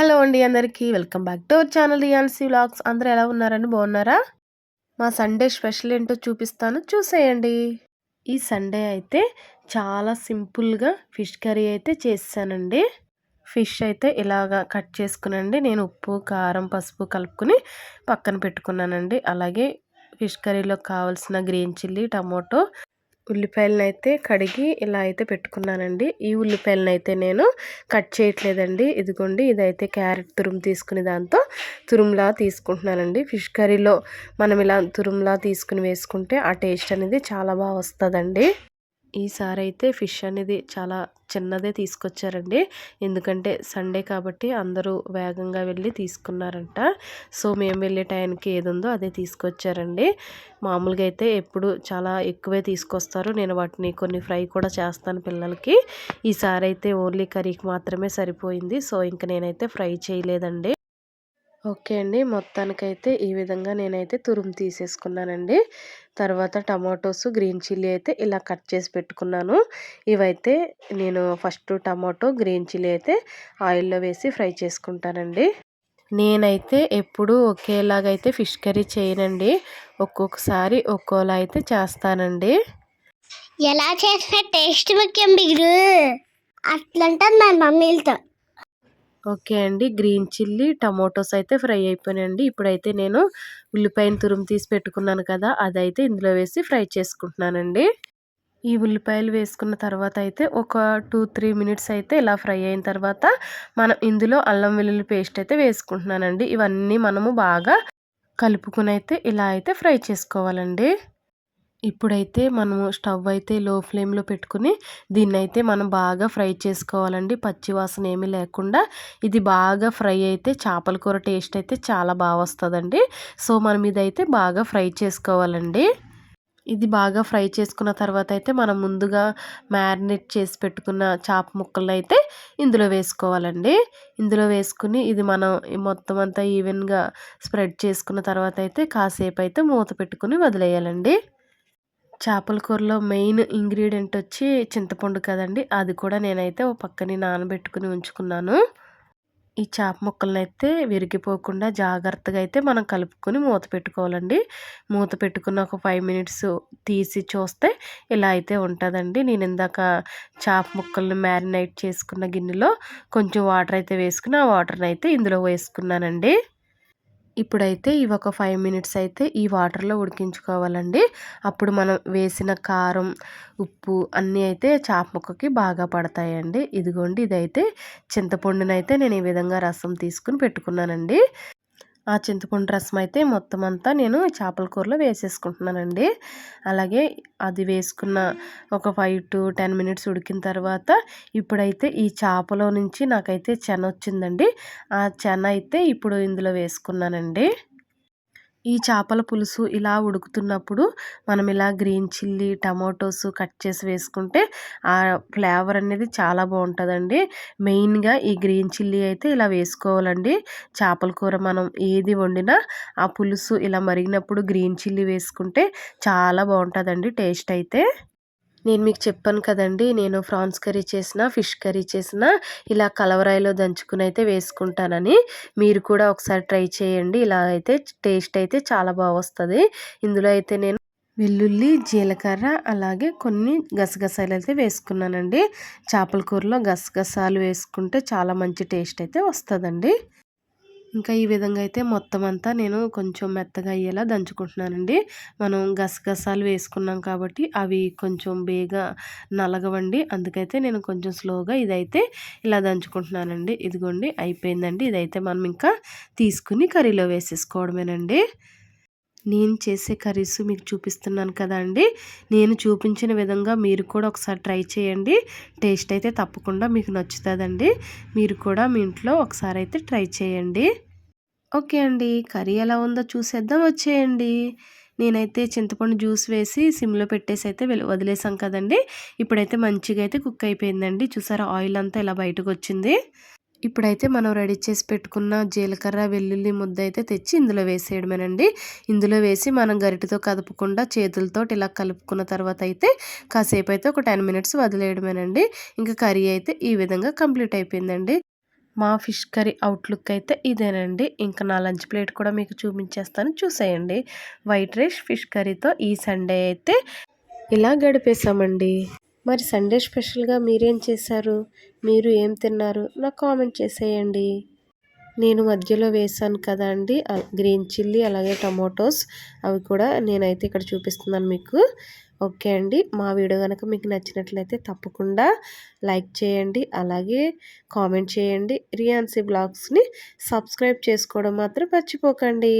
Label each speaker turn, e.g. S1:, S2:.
S1: Hello అండి అందరికీ welcome back to our channel Riyansi vlogs. అందరూ ఎలా ఉన్నారని బాగున్నారా? మా సండే స్పెషల్ ఏంటో చూపిస్తాను. చూసేయండి. ఈ సండే అయితే చాలా సింపుల్గా ఫిష్ కర్రీ అయితే చేసానండి ఫిష్ అయితే ఇలాగా కట్ చేసుకునండి. నేను ఉప్పు కారం పసుపు కలుపుకుని పక్కన పెట్టుకున్నానండి. అలాగే ఫిష్ కర్రీలో కావాల్సిన గ్రీన్ చిల్లీ టమోటో ఉల్లిపాయలను అయితే కడిగి ఇలా అయితే పెట్టుకున్నానండి. ఈ ఉల్లిపాయలను అయితే నేను కట్ చేయట్లేదండి. ఇదిగోండి ఇదైతే క్యారెట్ తురుము తీసుకుని దాంతో తురుములా తీసుకుంటున్నానండి. ఫిష్ కర్రీలో మనం ఇలా తురుములా తీసుకుని వేసుకుంటే ఆ టేస్ట్ అనేది చాలా బాగా వస్తుందండి. ఈసారి అయితే ఫిష్ అనేది చాలా చిన్నదే తీసుకొచ్చారండి. ఎందుకంటే సండే కాబట్టి అందరూ వేగంగా వెళ్ళి తీసుకున్నారంట. సో మేము వెళ్ళే టైంకి ఏది ఉందో అదే తీసుకొచ్చారండి. మామూలుగా అయితే ఎప్పుడు చాలా ఎక్కువే తీసుకొస్తారు. నేను వాటిని కొన్ని ఫ్రై కూడా చేస్తాను పిల్లలకి. ఈసారి అయితే ఓన్లీ కర్రీకి మాత్రమే సరిపోయింది. సో ఇంక నేనైతే ఫ్రై చేయలేదండి. ఓకే అండి. మొత్తానికైతే ఈ విధంగా నేనైతే తురుము తీసేసుకున్నానండి. తర్వాత టమాటోస్ గ్రీన్ చిల్లీ అయితే ఇలా కట్ చేసి పెట్టుకున్నాను. ఇవైతే నేను ఫస్ట్ టమాటో గ్రీన్ చిల్లీ అయితే ఆయిల్లో వేసి ఫ్రై చేసుకుంటానండి. నేనైతే ఎప్పుడు ఒకేలాగైతే ఫిష్ కర్రీ చేయనండి. ఒక్కొక్కసారి ఒక్కోలా అయితే చేస్తానండి.
S2: ఎలా చేసిన టేస్ట్ ముఖ్యం బిగురు అట్లంటే మా మమ్మీలతో.
S1: ఓకే అండి. గ్రీన్ చిల్లీ టమోటోస్ అయితే ఫ్రై అయిపోయినాయండి. ఇప్పుడైతే నేను ఉల్లిపాయను తురుము తీసి పెట్టుకున్నాను కదా అదైతే ఇందులో వేసి ఫ్రై చేసుకుంటున్నానండి. ఈ ఉల్లిపాయలు వేసుకున్న తర్వాత అయితే ఒక టూ త్రీ మినిట్స్ అయితే ఇలా ఫ్రై అయిన తర్వాత మనం ఇందులో అల్లం వెల్లుల్లి పేస్ట్ అయితే వేసుకుంటున్నానండి. ఇవన్నీ మనము బాగా కలుపుకుని అయితే ఇలా అయితే ఫ్రై చేసుకోవాలండి. ఇప్పుడైతే మనము స్టవ్ అయితే లో ఫ్లేమ్లో పెట్టుకుని దీన్ని అయితే మనం బాగా ఫ్రై చేసుకోవాలండి. పచ్చి వాసన ఏమీ లేకుండా ఇది బాగా ఫ్రై అయితే చేపల కూర టేస్ట్ అయితే చాలా బాగా వస్తుందండి. సో మనం ఇదైతే బాగా ఫ్రై చేసుకోవాలండి. ఇది బాగా ఫ్రై చేసుకున్న తర్వాత అయితే మనం ముందుగా మ్యారినేట్ చేసి పెట్టుకున్న చేప ముక్కలను అయితే ఇందులో వేసుకోవాలండి. ఇందులో వేసుకుని ఇది మనం మొత్తం అంతా ఈవెన్గా స్ప్రెడ్ చేసుకున్న తర్వాత అయితే కాసేపు అయితే మూత పెట్టుకుని వదిలేయాలండి. చేపల కూరలో మెయిన్ ఇంగ్రీడియంట్ వచ్చి చింతపండు కదండి. అది కూడా నేనైతే ఓ పక్కని నానబెట్టుకుని ఉంచుకున్నాను. ఈ చేప ముక్కలను అయితే విరిగిపోకుండా జాగ్రత్తగా అయితే మనం కలుపుకొని మూత పెట్టుకోవాలండి. మూత పెట్టుకున్న ఒక ఫైవ్ మినిట్స్ తీసి చూస్తే ఇలా అయితే ఉంటుందండి. నేను ఇందాక చేప ముక్కల్ని మ్యారినేట్ చేసుకున్న గిన్నెలో కొంచెం వాటర్ అయితే వేసుకుని ఆ వాటర్ని అయితే ఇందులో వేసుకున్నానండి. ఇప్పుడైతే ఇవి ఒక ఫైవ్ మినిట్స్ అయితే ఈ వాటర్లో ఉడికించుకోవాలండి. అప్పుడు మనం వేసిన కారం ఉప్పు అన్నీ అయితే చాప ముక్కకి బాగా పడతాయండి. ఇదిగోండి ఇదైతే చింతపండునైతే నేను ఈ విధంగా రసం తీసుకుని పెట్టుకున్నానండి. ఆ చింతపండు రసం అయితే మొత్తం అంతా నేను చేపల కూరలో వేసేసుకుంటున్నానండి. అలాగే అది వేసుకున్న ఒక ఫైవ్ టు టెన్ మినిట్స్ ఉడికిన తర్వాత ఇప్పుడైతే ఈ చేపలో నుంచి నాకైతే చెన వచ్చిందండి ఆ చెన అయితే ఇప్పుడు ఇందులో వేసుకున్నానండి. ఈ చేపల పులుసు ఇలా ఉడుకుతున్నప్పుడు మనం ఇలా గ్రీన్ చిల్లీ టమాటోస్ కట్ చేసి వేసుకుంటే ఆ ఫ్లేవర్ అనేది చాలా బాగుంటుందండి. మెయిన్గా ఈ గ్రీన్ చిల్లీ అయితే ఇలా వేసుకోవాలండి. చేపల కూర మనం ఏది వండినా ఆ పులుసు ఇలా మరిగినప్పుడు గ్రీన్ చిల్లీ వేసుకుంటే చాలా బాగుంటుందండి టేస్ట్ అయితే. నేను మీకు చెప్పాను కదండి నేను ఫ్రాన్స్ కర్రీ చేసిన ఫిష్ కర్రీ చేసిన ఇలా కలవరాయిలో దంచుకుని అయితే వేసుకుంటానని. మీరు కూడా ఒకసారి ట్రై చేయండి ఇలా అయితే టేస్ట్ అయితే చాలా బాగా వస్తుంది. ఇందులో అయితే నేను వెల్లుల్లి జీలకర్ర అలాగే కొన్ని గసగసాలు అయితే వేసుకున్నానండి. చేపల కూరలో గసగసాలు వేసుకుంటే చాలా మంచి టేస్ట్ అయితే వస్తుందండి. ఇంకా ఈ విధంగా అయితే మొత్తం అంతా నేను కొంచెం మెత్తగా అయ్యేలా దంచుకుంటున్నానండి. మనం గసగసాలు వేసుకున్నాం కాబట్టి అవి కొంచెం బేగా నలగవండి. అందుకైతే నేను కొంచెం స్లోగా ఇదైతే ఇలా దంచుకుంటున్నానండి. ఇదిగోండి అయిపోయిందండి. ఇదైతే మనం ఇంకా తీసుకుని కర్రీలో వేసేసుకోవడమేనండి. నేను చేసే కర్రీస్ మీకు చూపిస్తున్నాను కదా అండి. నేను చూపించిన విధంగా మీరు కూడా ఒకసారి ట్రై చేయండి. టేస్ట్ అయితే తప్పకుండా మీకు నచ్చుతుందండి. మీరు కూడా మీ ఇంట్లో ఒకసారి అయితే ట్రై చేయండి. ఓకే అండి. కర్రీ ఎలా ఉందో చూసేద్దాం వచ్చేయండి. నేనైతే చింతపండు జ్యూస్ వేసి సిమ్లో పెట్టేసి అయితే వదిలేసాం కదండి. ఇప్పుడైతే మంచిగా అయితే కుక్ అయిపోయిందండి. చూసారా ఆయిల్ అంతా ఇలా బయటకు వచ్చింది ఇప్పుడైతే మనం రెడీ చేసి పెట్టుకున్న జీలకర్ర వెల్లుల్లి ముద్ద అయితే తెచ్చి ఇందులో వేసేయడమేనండి. ఇందులో వేసి మనం గరిటతో కదపకుండా చేతులతో ఇలా కలుపుకున్న తర్వాత అయితే కాసేపు అయితే ఒక టెన్ మినిట్స్ వదిలేయడమేనండి. ఇంకా కర్రీ అయితే ఈ విధంగా కంప్లీట్ అయిపోయిందండి. మా ఫిష్ కర్రీ అవుట్లుక్ అయితే ఇదేనండి. ఇంకా నా లంచ్ ప్లేట్ కూడా మీకు చూపించేస్తాను. చూసేయండి. వైట్ రైస్ ఫిష్ కర్రీతో ఈ సండే అయితే ఇలా గడిపేశామండి. మరి సండే స్పెషల్గా మీరేం చేశారు? మీరు ఏం తిన్నారు? నాకు కామెంట్ చేసేయండి. నేను మధ్యలో వేసాను కదా అండి. గ్రీన్ చిల్లీ అలాగే టమాటోస్ అవి కూడా నేనైతే ఇక్కడ చూపిస్తున్నాను మీకు. ఓకే అండి. మా వీడియో కనుక మీకు నచ్చినట్లయితే తప్పకుండా లైక్ చేయండి. అలాగే కామెంట్ చేయండి. రియాన్సీ బ్లాగ్స్ని సబ్స్క్రైబ్ చేసుకోవడం మాత్రం మర్చిపోకండి.